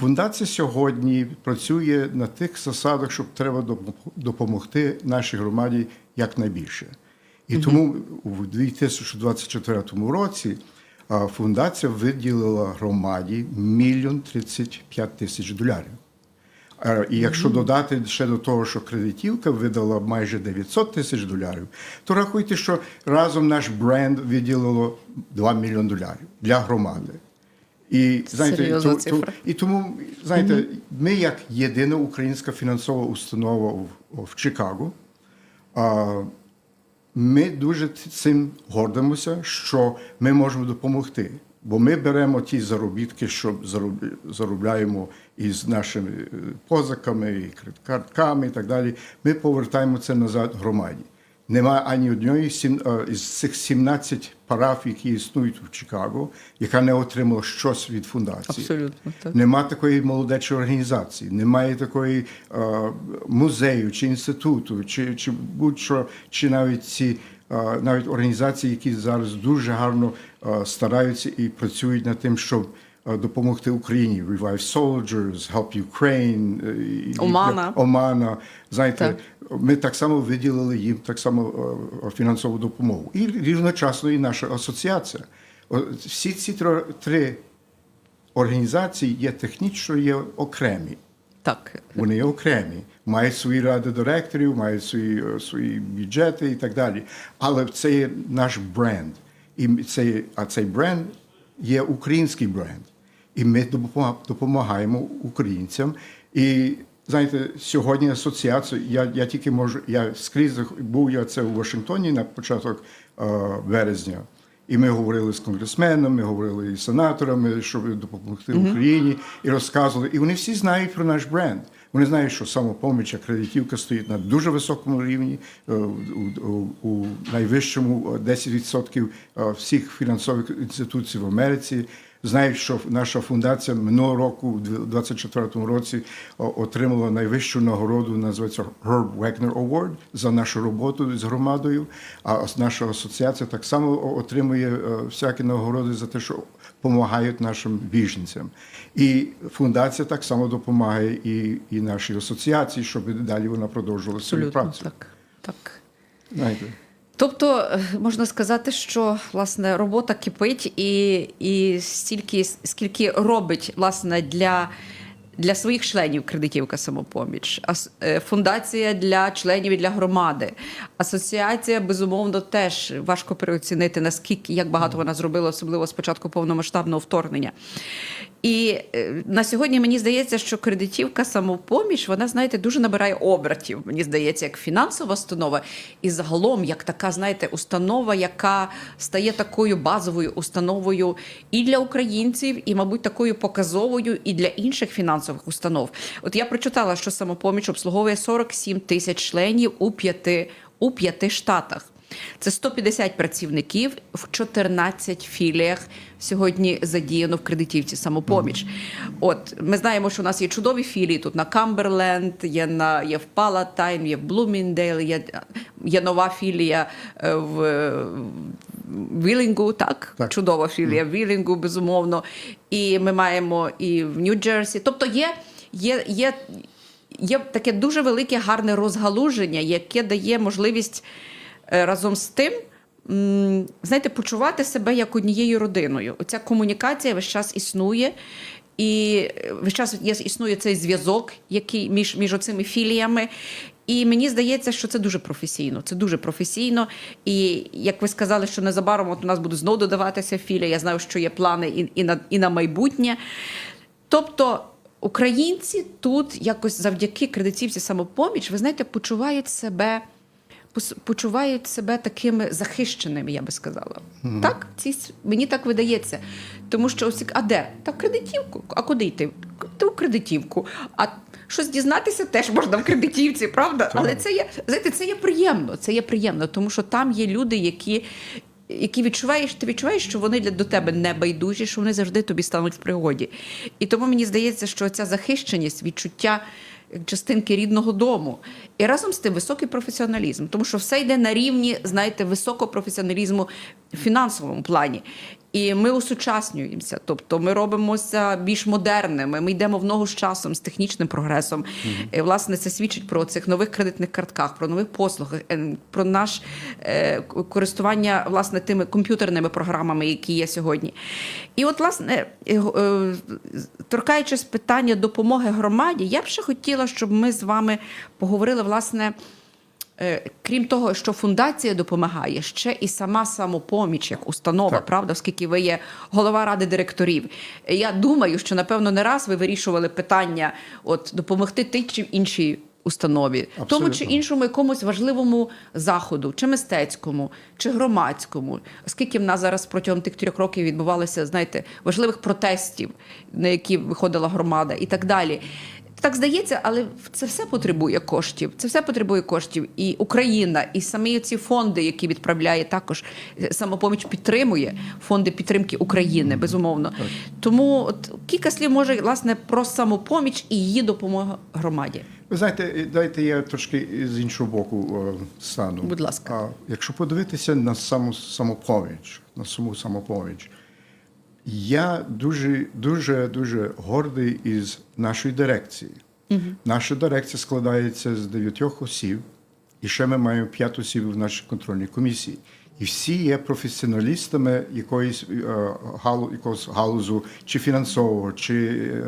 Фундація сьогодні працює на тих засадах, щоб треба допомогти нашій громаді якнайбільше. І тому у 2024 році фундація виділила громаді мільйон 35 тисяч доларів. Е, І якщо додати ще до того, що кредитівка видала майже 900 тисяч доларів, то рахуйте, що разом наш бренд виділило 2 мільйони доларів для громади. І знаєте, то- то- і тому знаєте, ми як єдина українська фінансова установа в, в Чикаго. А, ми дуже цим гордимося, що ми можемо допомогти. Бо ми беремо ті заробітки, що зароб- заробляємо із нашими е, позиками, і картками і так далі. Ми повертаємо це назад громаді. Немає ані однієї е, із цих 17 парафій, які існують в Чикаго, яка не отримала щось від фундації. Абсолютно, так. Нема такої молодечої організації, немає такої е, музею чи інституту, чи, чи будь-що, чи навіть ці е, навіть організації, які зараз дуже гарно е, стараються і працюють над тим, щоб допомогти Україні. Revive Soldiers, Help Ukraine, е, Омана. Омана. Знаєте, Так. ми так само виділили їм так само е, фінансову допомогу. І рівночасно і наша асоціація. Всі ці три організації є технічно є окремі. Так. Вони є окремі, мають свої ради директорів, мають свої, е, свої бюджети і так далі. Але це є наш бренд. І це, а цей бренд є український бренд. І ми допома- допомагаємо українцям. І знаєте, сьогодні асоціація, я, я тільки можу, я скрізь був я це у Вашингтоні на початок е, березня. І ми говорили з конгресменами, говорили із сенаторами, щоб допомогти Україні, і розказували. І вони всі знають про наш бренд. Вони знають, що самопоміч, кредитівка стоїть на дуже високому рівні, е, у, найвищому е, 10% е, всіх фінансових інституцій в Америці. Знають, що наша фундація минулого року, у 2024 році, отримала найвищу нагороду, називається Herb Wagner Award за нашу роботу з громадою. А наша асоціація так само отримує е, всякі нагороди за те, що допомагають нашим біженцям. І фундація так само допомагає і, і нашій асоціації, щоб далі вона продовжувала свою працю. так. так. Знаєте. Тобто е, можна сказати, що власне робота кипить, і, і стільки, скільки робить власне для. Для своїх членів кредитівка самопоміч, е, фундація для членів і для громади, асоціація безумовно теж важко переоцінити наскільки як багато вона зробила, особливо з початку повномасштабного вторгнення. І е, на сьогодні мені здається, що кредитівка самопоміч, вона, знаєте, дуже набирає обертів. Мені здається, як фінансова установа, і загалом як така, знаєте, установа, яка стає такою базовою установою і для українців, і, мабуть, такою показовою і для інших фінансових установ. От я прочитала, що самопоміч обслуговує 47 тисяч членів у п'яти у п'яти штатах. Це 150 працівників в 14 філіях сьогодні задіяно в кредитівці самопоміч. От ми знаємо, що у нас є чудові філії тут на Камберленд, є на є в Палатайн, є в Блуміндейл, є, є нова філія е, в Вілінгу, так? Так. Чудова філія в Вілінгу, безумовно. І ми маємо і в Нью-Джерсі. Тобто є, є, є, є таке дуже велике гарне розгалуження, яке дає можливість разом з тим. Знаєте, почувати себе як однією родиною. Оця комунікація весь час існує, і е, весь час існує цей зв'язок, який між, між оцими філіями. І мені здається, що це дуже професійно. Це дуже професійно. І як ви сказали, що незабаром от у нас будуть знову додаватися філії. Я знаю, що є плани і, і, на, і на майбутнє. Тобто українці тут якось завдяки кредитівці самопоміч, ви знаєте, почувають себе. Почувають себе такими захищеними, я би сказала. Так, ці мені так видається. Тому що ось, а де? Та в кредитівку. А куди йти? Та в кредитівку. А щось дізнатися теж можна в кредитівці, правда? Але це є, знаєте, це є приємно. Це є приємно, тому що там є люди, які. Які відчуваєш, ти відчуваєш, що вони для до тебе не байдужі, що вони завжди тобі стануть в пригоді. І тому мені здається, що ця захищеність, відчуття як частинки рідного дому. І разом з тим високий професіоналізм, тому що все йде на рівні, знаєте, високого професіоналізму фінансовому плані. І ми усучаснюємося, тобто ми робимося більш модерними. Ми йдемо в ногу з часом, з технічним прогресом. І, власне, це свідчить про цих нових кредитних картках, про нових послугах, е, про наш е, користування власне тими комп'ютерними програмами, які є сьогодні. І от, власне, е, е, торкаючись питання допомоги громаді, я б ще хотіла, щоб ми з вами поговорили, власне. Е, Крім того, що фундація допомагає, ще і сама самопоміч як установа, Так. правда, оскільки ви є голова ради директорів. Я думаю, що напевно не раз ви вирішували питання от допомогти тій чи іншій установі, тому чи іншому якомусь важливому заходу, чи мистецькому, чи громадському. Оскільки в нас зараз протягом тих трьох років відбувалося, знаєте, важливих протестів, на які виходила громада, і так далі. Так здається, але це все потребує коштів. Це все потребує коштів. І Україна, і самі ці фонди, які відправляє також е, самопоміч, підтримує фонди підтримки України, безумовно. Тому от кілька слів може власне про самопоміч і її допомогу громаді. Ви знаєте, дайте я трошки з іншого боку е, стану. Будь ласка. А якщо подивитися на саму самопоміч, на саму самопоміч, я дуже, дуже, дуже гордий із нашої дирекції. Наша дирекція складається з дев'ятьох осіб, і ще ми маємо п'ять осіб в нашій контрольній комісії. І всі є професіоналістами якоїсь е, галу, якогось галузу, чи фінансового, чи е,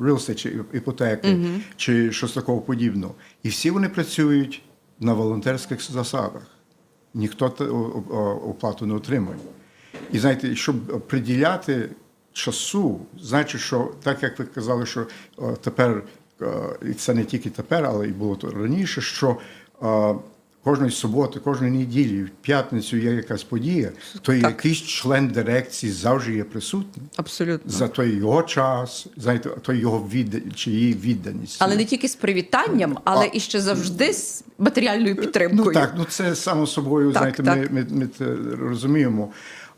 е, estate, чи іпотеки, чи щось такого подібного. І всі вони працюють на волонтерських засадах. Ніхто оплату не отримує. І знаєте, щоб приділяти часу, значить, що так як ви казали, що е, тепер, е, і це не тільки тепер, але і було то раніше, що е, кожної суботи, кожної неділі, в п'ятницю є якась подія, то Так. якийсь член дирекції завжди є присутній. Абсолютно. За той його час, знаєте, той його відда... чи її відданість. Але не тільки з привітанням, але А- і ще завжди з матеріальною підтримкою. Ну так, ну це само собою, Так, знаєте, так. Ми, ми, ми це розуміємо.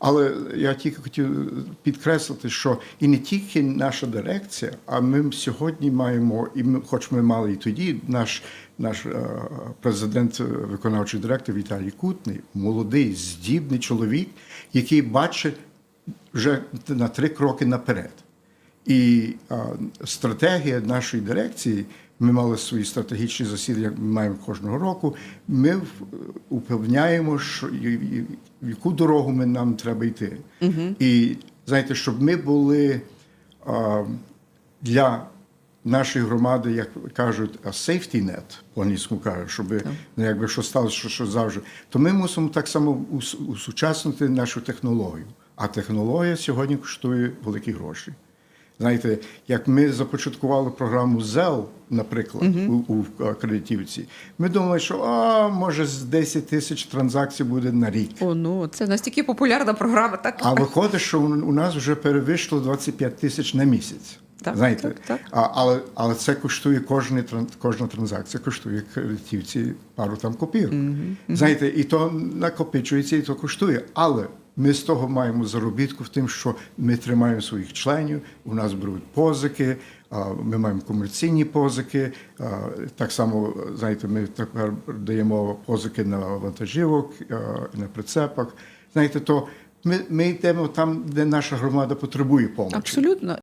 Але я тільки хотів підкреслити, що і не тільки наша дирекція, а ми сьогодні маємо, і ми, хоч ми мали і тоді, наш, наш е, президент, е, виконавчий директор Віталій Кутний, молодий, здібний чоловік, який бачить вже на три кроки наперед. І а, стратегія нашої дирекції, ми мали свої стратегічні засідання, ми маємо кожного року. Ми упевняємо, що в яку дорогу ми нам треба йти. І знаєте, щоб ми були а, для нашої громади, як кажуть, safety net, по-англійському кажуть, щоб ну, якби що сталося, що, що завжди, то ми мусимо так само ус- усучаснити нашу технологію. А технологія сьогодні коштує великі гроші. Знаєте, як ми започаткували програму ЗЕЛ, наприклад, у, у е, кредитівці, ми думали, що а, може з 10 тисяч транзакцій буде на рік. О, ну це настільки популярна програма, так? А виходить, що у у нас вже перевищило 25 тисяч на місяць. Так, Знаєте, так, так. А, але, але це коштує кожна, кожна транзакція, коштує кредитівці пару там копійок. Знаєте, і то накопичується, і то коштує. Але ми з того маємо заробітку в тим, що ми тримаємо своїх членів, у нас беруть позики, ми маємо комерційні позики. Так само, знаєте, ми тепер даємо позики на вантажівок, на прицепах. Знаєте, то ми, ми йдемо там, де наша громада потребує допомоги. Абсолютно.